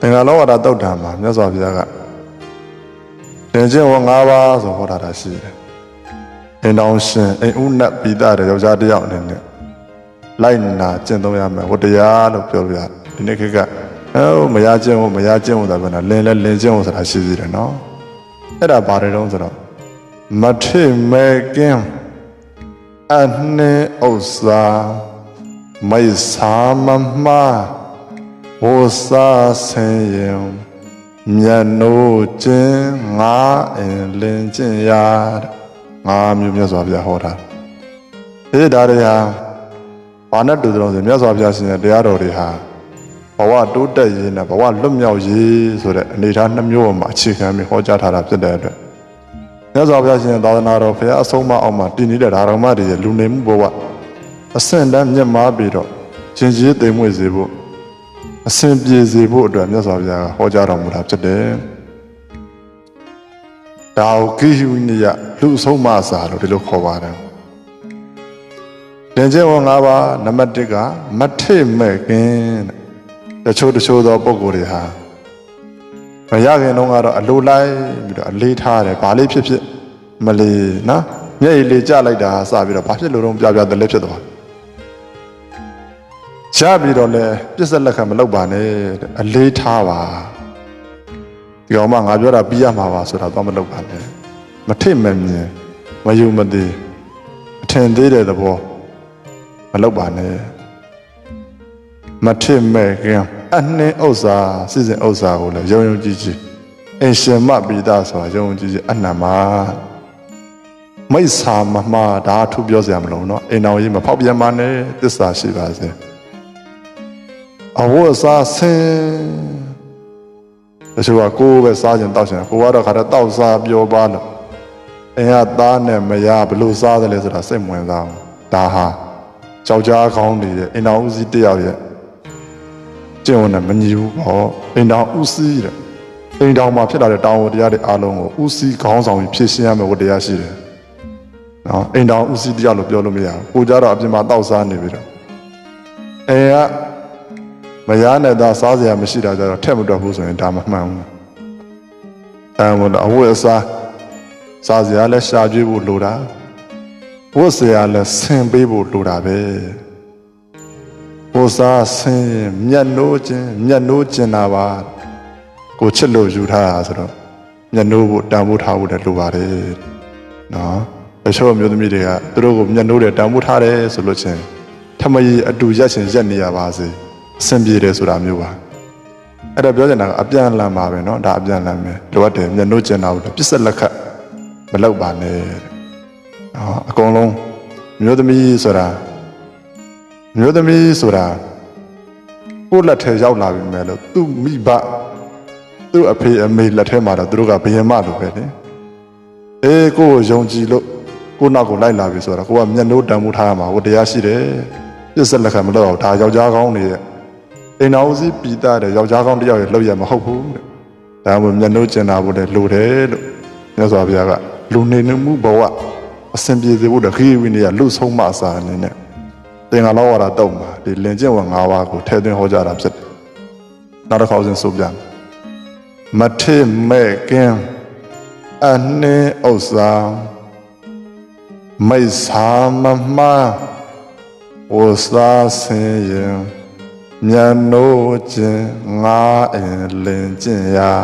သင်္ဃာလောဝါဒတုတ်တံမှာမြတ်စွာဘုရားကသင်ချင်းဝ၅ပါးဆိုဟောတာတာရှိတယ်။အင်တောင်ရှင်အိမ်ဥနတ်ပိတတဲ့ယောက်ျားတစ်ယောက်အနေနဲ့လိုက်နာကျင့်သုံးရမယ်ဝတ္တရားလို့ပြောလို့ရတယ်။ဒီနေ့ခေတ်ကအဲမရကျင့်ဝမရကျင့်ဝဆိုတာကလင်းလဲလင်းကျင့်ဝဆိုတာရှိသေးတယ်နော်။အဲ့ဒါဘာတွေတုံးဆိုတော့မထိမဲကင်းအနှင်းဥစ္စာမိတ်ဆာမမှား ဝစာဆင်းရင်မြတ်နိုးခြင်းငါအင်လင်းခြင်းရာတဲ့ငါမျိုးမြတ်စွာဘုရားဟောတာဒီဒါတွေဟာဘာနဲ့တူတယ်လို့ဆိုမြတ်စွာဘုရားရှင်ရဲ့တရားတော်တွေဟာဘဝတိုးတက်ရေးနဲ့ဘဝလွတ်မြောက်ရေးဆိုတဲ့အနေအထားနှစ်မျိုးမှာအခြေခံပြီးဟောကြားထားတာဖြစ်တဲ့အတွက်မြတ်စွာဘုရားရှင်ရဲ့သာသနာတော်ဘုရားအဆုံးအမအောင်မှာတည်နေတဲ့ဓမ္မတွေရဲ့လူနေမှုဘဝအဆင့်တန်းမြင့်မားပြီးတော့ရှင်ကြီးသိမ်မွေ့စေဖို့ အစဉ်ပြေစေဖို့အတွက်မြတ်စွာဘုရားကဟောကြားတော်မူတာဖြစ်တယ်။ဒါကိုကိဟိဝိနယလူအဆုံးမအစာလို့ဒီလိုခေါ်ပါတယ်။လင်ကျင့်ဝ၅ပါးနံပါတ်1ကမထိမဲ့ခင်တဲ့တချို့တချို့သောပုံကိုယ်တွေဟာမရခင်တုန်းကတော့အလိုလိုက်ပြီးတော့အလေးထားတယ်ဘာလေးဖြစ်ဖြစ်မလီနော်မျက်ရည်လေးကျလိုက်တာစပြီးတော့ဘာဖြစ်လို့တော့ပြပြတလဲဖြစ်သွားတယ် ရပြီးတော့လဲပြစ်ဆက်လက်ခံမလုပ်ပါနဲ့တဲ့အလေးထားပါဒီကောင်မငါပြောတာပြီးရမှာပါဆိုတာသွားမလုပ်ပါနဲ့မထိမမြင်မယုံမသိအထင်သေးတဲ့သဘောမလုပ်ပါနဲ့မထိမဲ့ခင်အနှင်းဥစ္စာစီစဉ်ဥစ္စာကိုလည်းယုံယုံကြည်ကြည်အင်ရှင်မပိဒါဆိုတာယုံယုံကြည်ကြည်အနံမှာမိစ္ဆာမမှားဒါအထူးပြောစရာမလိုတော့အိမ်တော်ကြီးမဖောက်ပြန်ပါနဲ့တစ္ဆာရှိပါစေ။ အဝတ်အစားဆင်းတချို့ကကိုယ်ပဲစားခြင်းတောက်ခြင်းကိုကတော့ခါတော့တောက်စားပြောပါလို့အင်းကသားနဲ့မရဘလို့စားတယ်လဲဆိုတာစိတ်ဝင်စားအောင်ဒါဟာကြောက်ကြားကောင်းနေတဲ့အင်တော်ဦးစီးတယောက်ရဲ့ကျင့်ဝတ်နဲ့မညီဘူးပေါ့အင်တော်ဦးစီးတဲ့အိမ်တော်မှာဖြစ်လာတဲ့တောင်းဝတရားတွေအားလုံးကိုဦးစီးခေါင်းဆောင်ပြီးဖြည့်ရှင်းရမယ်ဝတ္တရားရှိတယ်နော်အိမ်တော်ဦးစီးတယောက်လို့ပြောလို့မရဘူးကိုကြတော့အပြင်မှာတောက်စားနေပြီတော့အဲက မရနဲ့သာစားစရာမရှိတာကြတော့ထက်မတွက်ဘူးဆိုရင်ဒါမမှန်ဘူး။အဲမို့လို့အဝတ်အစားစားစရာလည်းရှာကြည့်ဖို့လိုတာဝတ်စရာလည်းဆင်ပေးဖို့လိုတာပဲ။ဝတ်စားဆင်ရင်မျက်နှိုးခြင်းမျက်နှိုးခြင်းတာပါကိုချစ်လို့ယူထားတာဆိုတော့မျက်နှိုးဖို့တန်ဖိုးထားဖို့လည်းလိုပါတယ်။နော်။တချို့မျိုးသမီးတွေကသူတို့ကိုမျက်နှိုးတယ်တန်ဖိုးထားတယ်ဆိုလို့ချင်းထမကြီးအတူရက်ရှင်ရက်နေရပါစေ။ အဆင်ပြေတယ်ဆိုတာမျိုးပါအဲ့ဒါပြောချင်တာကအပြန်အလှန်ပါပဲเนาะဒါအပြန်အလှန်ပဲလိုအပ်တယ်မျက်နှာကျင်တာဘူးပြစ်ဆက်လက်ခတ်မလောက်ပါနဲ့တဲ့ဟောအကုန်လုံးမျိုးသမီးဆိုတာမျိုးသမီးဆိုတာကိုယ့်လက်ထဲရောက်လာပြီမဲ့လို့သူ့မိဘသူ့အဖေအမေလက်ထဲမှာတော့သူတို့ကဘယင်မလိုပဲလေအေးကိုယ့်ကိုယုံကြည်လို့ကိုယ့်နောက်ကိုလိုက်လာပြီဆိုတော့ကိုကမျက်နှာတန်မှုထားရမှာဟိုတရားရှိတယ်ပြစ်ဆက်လက်ခံမလို့တော့ဒါယောက်ျားကောင်းနေရဲ့ အိမ်တော်ဦးစီးပြည်သားတဲ့ယောက်ျားကောင်းတစ်ယောက်ရဲ့လောက်ရမဟုတ်ဘူးတဲ့။ဒါမှမဟုတ်မျက်နှာကျင်တာဖို့လည်းလိုတယ်လို့မြတ်စွာဘုရားကလူနေမှုဘဝအစဉ်ပြေစေဖို့တခိဝိနည်းကလူဆုံးမအစာအနေနဲ့သင်္ဃာလောဝါဒတုံမှာဒီလင်ကျင့်ဝါ၅ပါးကိုထည့်သွင်းဟောကြားတာဖြစ်တယ်။နောက်တစ်ခါဦးစဉ်ဆိုပြန်မထိမဲ့ကင်းအနှင်းဥစ္စာမိစ္ဆာမမှားဝစာဆင်းရင် မြတ်နိုးခြင်းငါအင်လင်ကျင့်ရာ